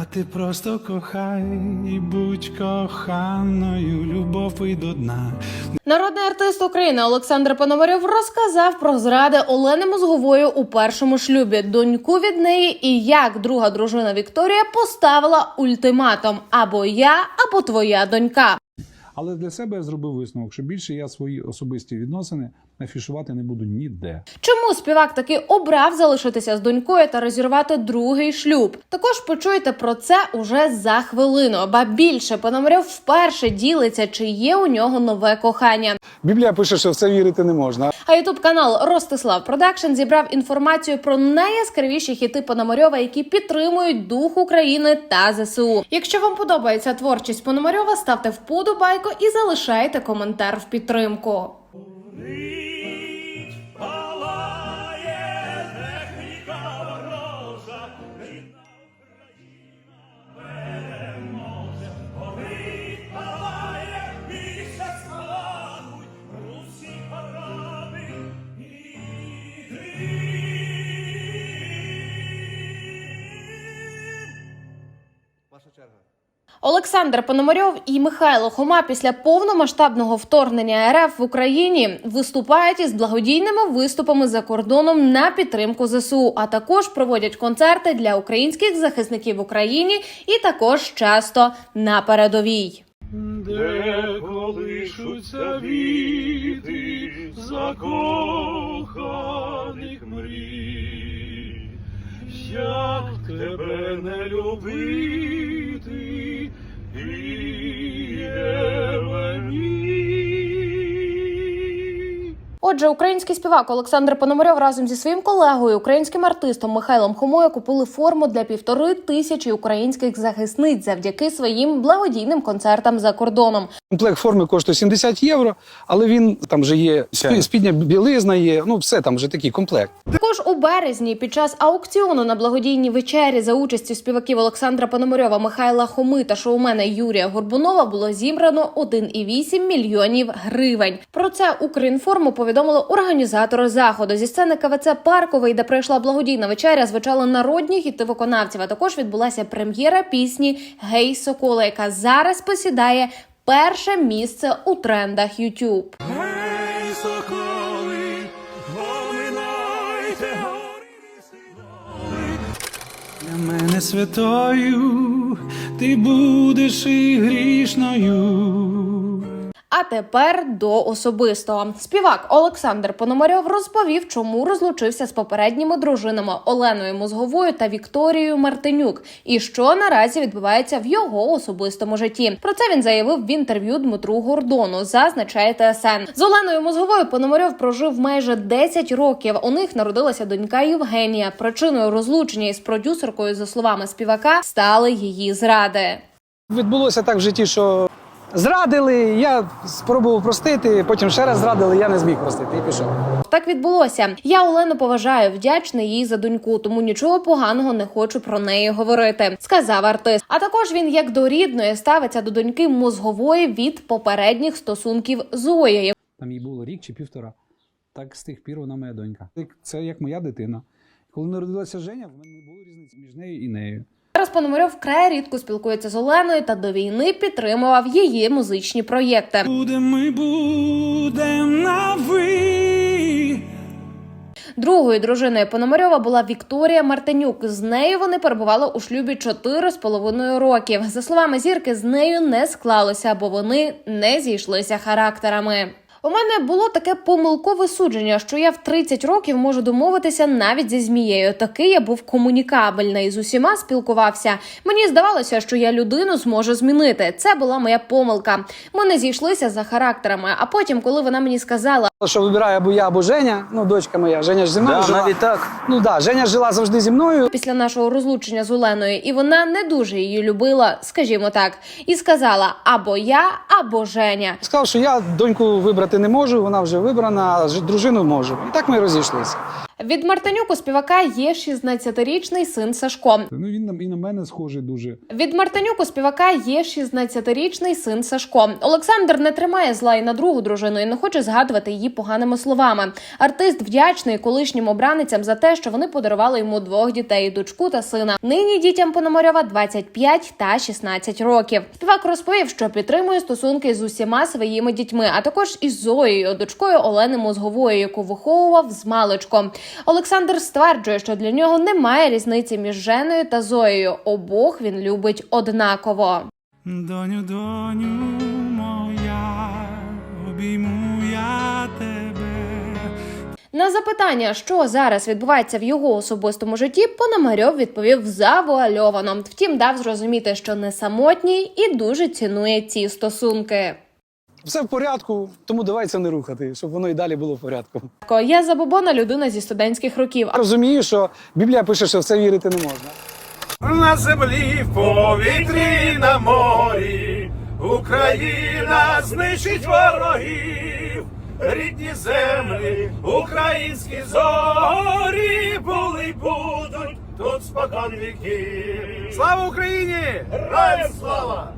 А ти просто кохай і будь коханою, любов і до дна. Народний артист України Олександр Пономарьов розказав про зради Олени Мозгової у першому шлюбі, доньку від неї і як друга дружина Вікторія поставила ультиматум: або я, або твоя донька. Але для себе я зробив висновок, що більше я свої особисті відносини афішувати не буду ніде. Чому співак таки обрав залишитися з донькою та розірвати другий шлюб? Також почуєте про це уже за хвилину. Ба більше Пономарьов вперше ділиться, чи є у нього нове кохання. Біблія пише, що в це вірити не можна. А ютуб канал Ростислав Продакшн зібрав інформацію про найяскравіші хіти Пономарьова, які підтримують дух України та ЗСУ. Якщо вам подобається творчість Пономарьова, ставте вподобайку і залишайте коментар в підтримку. Олександр Пономарьов і Михайло Хома після повномасштабного вторгнення РФ в Україні виступають із благодійними виступами за кордоном на підтримку ЗСУ, а також проводять концерти для українських захисників в Україні і також часто на передовій. Де колишуться віти закоханих мрій, тебе не любити, віє Отже, український співак Олександр Пономарьов разом зі своїм колегою, українським артистом Михайлом Хомою купили форму для півтори тисячі українських захисниць завдяки своїм благодійним концертам за кордоном. Комплект форми коштує 70 євро, але він там вже є спі- спідня білизна, є, ну все там вже такий комплект. Також у березні під час аукціону на благодійній вечері за участю співаків Олександра Пономарьова, Михайла Хоми та шоумена Юрія Горбунова було зібрано 1,8 мільйонів гривень. Про це Укрінформу повідомили організатори заходу. Зі сцени КВЦ Парковий, де пройшла благодійна вечеря, звучали народні хіти виконавців. А також відбулася прем'єра пісні Гей Сокола, яка зараз посідає перше місце у трендах YouTube. Гей, соколи, мене святою ти будеш і грішною. А тепер до особистого. Співак Олександр Пономарьов розповів, чому розлучився з попередніми дружинами Оленою Мозговою та Вікторією Мартинюк, і що наразі відбувається в його особистому житті. Про це він заявив в інтерв'ю Дмитру Гордону. Зазначає ТСН. З Оленою Мозговою Пономарьов прожив майже 10 років. У них народилася донька Євгенія. Причиною розлучення із продюсеркою, за словами співака, стали її зради. Відбулося так в житті, що зрадили, я спробував простити, потім ще раз зрадили, я не зміг простити і пішов. Так відбулося. Я Олену поважаю, вдячний їй за доньку, тому нічого поганого не хочу про неї говорити, сказав артист. А також він як до рідної ставиться до доньки мозгової від попередніх стосунків з Оєю. Там їй було рік чи півтора. Так з тих пір вона моя донька. Це як моя дитина. Коли народилася Женя, в мене не було різниці між нею і нею. Зараз Пономарьов вкрай рідко спілкується з Оленою та до війни підтримував її музичні проєкти. Будем ми будем на ви. Другою дружиною Пономарьова була Вікторія Мартинюк. З нею вони перебували у шлюбі чотири з половиною років. За словами зірки, з нею не склалося, бо вони не зійшлися характерами. У мене було таке помилкове судження, що я в 30 років можу домовитися навіть зі змією. Такий я був комунікабельний з усіма спілкувався. Мені здавалося, що я людину зможу змінити. Це була моя помилка. Ми не зійшлися за характерами. А потім, коли вона мені сказала, Що вибираю або я, або Женя, ну дочка моя, Женя ж зі мною Да, жила. навіть так. Ну да, Женя жила завжди зі мною. після нашого розлучення з Оленою, і вона не дуже її любила, скажімо так, і сказала або я, або Женя. Сказав, що я доньку вибрати не можу, вона вже вибрана, а дружину можу. І так ми розійшлися. Від Мартинюк у співака є 16-річний син Сашко. Ну він на і на мене схожий дуже. Від Мартинюк у співака є 16-річний син Сашко. Олександр не тримає зла і на другу дружину і не хоче згадувати її поганими словами. Артист вдячний колишнім обраницям за те, що вони подарували йому двох дітей дочку та сина. Нині дітям Пономарьова 25 та 16 років. Співак розповів, що підтримує стосунки з усіма своїми дітьми, а також із Зоєю, дочкою Олени Мозгової, яку виховував з маличком. Олександр стверджує, що для нього немає різниці між Женою та Зоєю. Обох він любить однаково. Доню, доню моя, обійму я тебе. На запитання, що зараз відбувається в його особистому житті, Пономарьов відповів завуальовано. Втім, дав зрозуміти, що не самотній і дуже цінує ці стосунки. Все в порядку, тому давай це не рухати, щоб воно і далі було в порядку. Я забобона людина зі студентських років. Розумію, що Біблія пише, що в це вірити не можна. На землі, в повітрі, на морі, Україна знищить ворогів, рідні землі, українські зорі були й будуть тут спокон віків. Слава Україні! Героям слава!